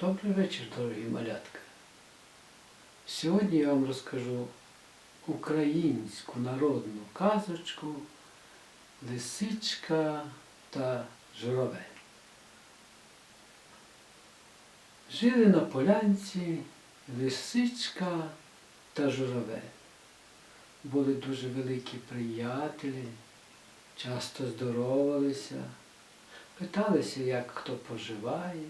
Добрий вечір, дорогі малятка. Сьогодні я вам розкажу українську народну казочку Лисичка та журавель. Жили на полянці лисичка та журавель. Були дуже великі приятелі, часто здоровалися, питалися, як хто поживає.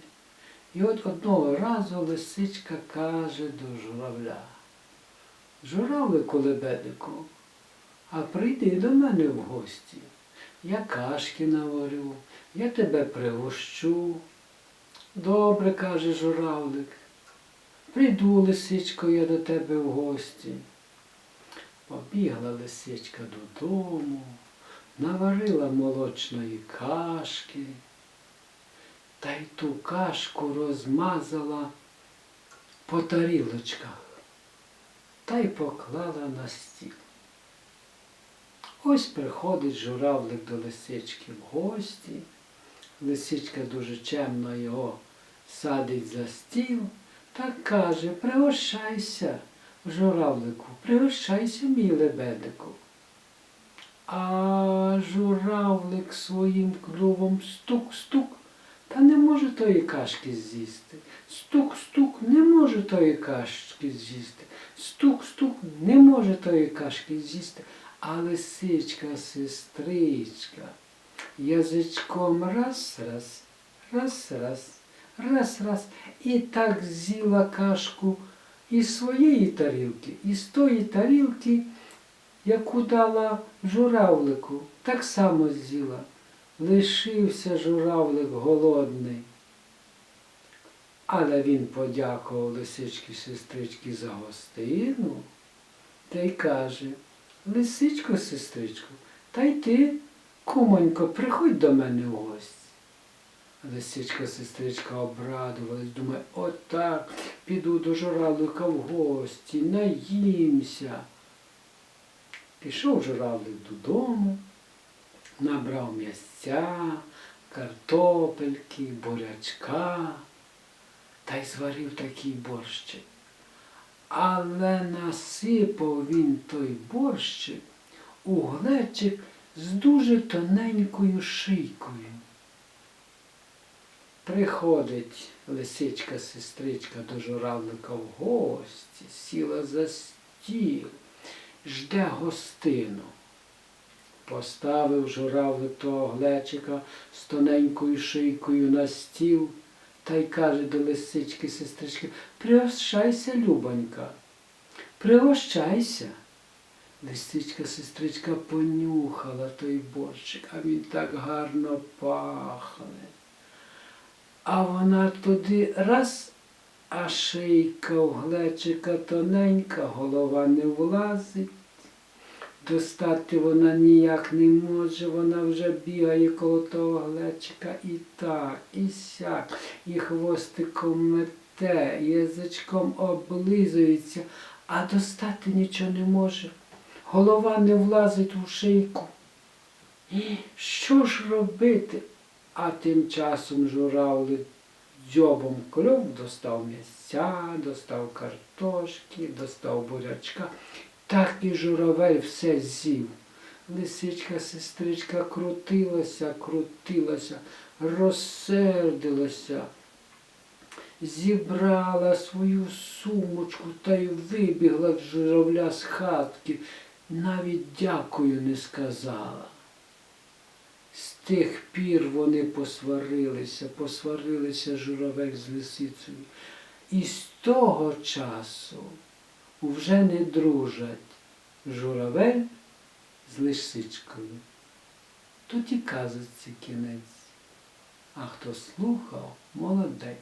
І от одного разу лисичка каже до журавля. Журавлику лебедику, а прийди до мене в гості. Я кашки наварю, я тебе пригощу. Добре, каже журавлик. Прийду, лисичко, я до тебе в гості. Побігла лисичка додому, наварила молочної кашки та й ту кашку розмазала по тарілочках та й поклала на стіл. Ось приходить журавлик до лисички в гості. Лисичка дуже чемно його садить за стіл та каже, пригощайся, журавлику, пригощайся, мій лебедику. А журавлик своїм клювом стук-стук, може тої кашки з'їсти. Стук-стук, не може тої кашки з'їсти. Стук-стук, не може тої кашки з'їсти. А лисичка, сестричка, язичком раз, раз, раз, раз, раз, раз. І так з'їла кашку із своєї тарілки, і з тої тарілки, яку дала журавлику, так само з'їла. Лишився журавлик голодний. Але він подякував лисичці сестричці за гостину та й каже, лисичко, сестричко, та й ти, кумонько, приходь до мене в гості. Лисичка, сестричка обрадувалась, думає, отак, піду до журавлика в гості, наїмся. Пішов журавлик додому, набрав м'ясця, картопельки, бурячка та й зварив такий борщик. Але насипав він той борщик у глечик з дуже тоненькою шийкою. Приходить лисичка сестричка до журавлика в гості, сіла за стіл, жде гостину. Поставив журавлик того глечика з тоненькою шийкою на стіл та й каже до лисички сестрички, пригощайся, любонька, пригощайся. Лисичка сестричка понюхала той борщик, а він так гарно пахне. А вона туди раз, а шийка в глечика тоненька, голова не влазить. Достати вона ніяк не може, вона вже бігає коло того глечика і так, і сяк, і хвостиком мете, язичком облизується, а достати нічого не може. Голова не влазить у шийку. Що ж робити? А тим часом журавлик дзьобом клюв, достав м'ясця, достав картошки, достав бурячка. Так і журавель все з'їв. Лисичка, сестричка крутилася, крутилася, розсердилася, зібрала свою сумочку та й вибігла з журавля з хатки, навіть дякую не сказала. З тих пір вони посварилися, посварилися журавель з лисицею. І з того часу вже не дружать журавель з лисичкою. Тут і казочці кінець. А хто слухав, молодець.